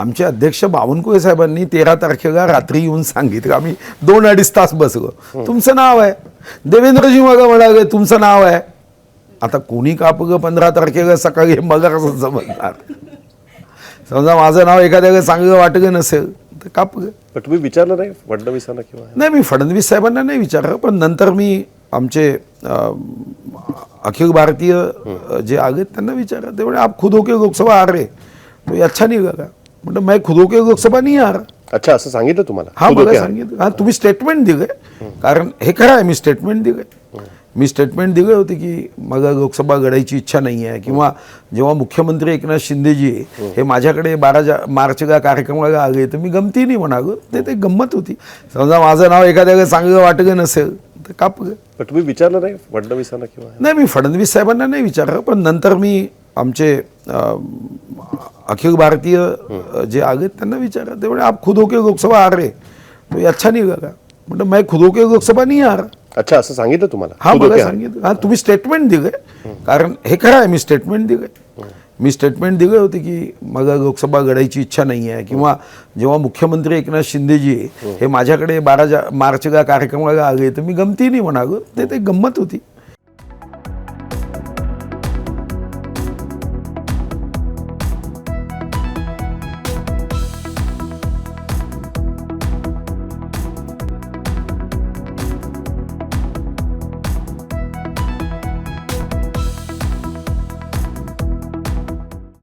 आमचे अध्यक्ष बावनकुळे साहेबांनी तेरा तारखेला रात्री येऊन सांगितलं. आम्ही दोन अडीच तास बसलो. तुमचं नाव आहे. देवेंद्रजी मग म्हणाले तुमचं नाव आहे. आता कोणी कापग पंधरा तारखेला सकाळी हे मग कसं समजणार. समजा माझं नाव एखाद्याला चांगलं वाटलं नसेल तर कापग. पण तुम्ही विचारलं नाही फडणवीसांना किंवा? नाही मी फडणवीस साहेबांना नाही विचारलं पण नंतर मी आमचे अखिल भारतीय जे आगे त्यांना विचारलं. ते म्हणे आप खुद होके लोकसभा आ रहे तो अच्छा नहीं लगा म्हटलं मैं खुद होके लोकसभा नाही आ रहा. अच्छा असं सांगितलं तुम्हाला? हा मला सांगितलं. हा तुम्ही स्टेटमेंट दिलंय कारण हे खरं आहे मी स्टेटमेंट दिलंय मी स्टेटमेंट दिले होते की मला लोकसभा लढायची इच्छा नाही आहे. किंवा जेव्हा मुख्यमंत्री एकनाथ शिंदेजी हे माझ्याकडे बारा जा मार्चला कार्यक्रमाला आले तर मी गमतीने म्हणालो. ते ते गंमत होती. समजा माझं नाव एखाद्याला चांगलं वाटलं नसेल तर कापलं. पण तुम्ही विचारलं नाही? फडणवीसांना किंवा? नाही मी फडणवीस साहेबांना नाही विचारलं पण नंतर मी आमचे अखिल भारतीय जे आगे त्यांना विचारलं ते म्हणे आप खुद होके लोकसभा आ रहे. तो ये अच्छा नहीं लगा म्हटलं मैं खुद होके लोकसभा नाही आ रहा. अच्छा असं सांगितलं तुम्हाला? हा मला सांगितलं. हा तुम्ही स्टेटमेंट दिलंय कारण हे खरं आहे मी स्टेटमेंट दिलंय मी स्टेटमेंट दिले होते की मला लोकसभा लढायची इच्छा नाही आहे. किंवा जेव्हा मुख्यमंत्री एकनाथ शिंदेजी हे माझ्याकडे बारा जा मार्चला कार्यक्रमाला आले तर मी गमतीने म्हणालो. ते ते गंमत होती.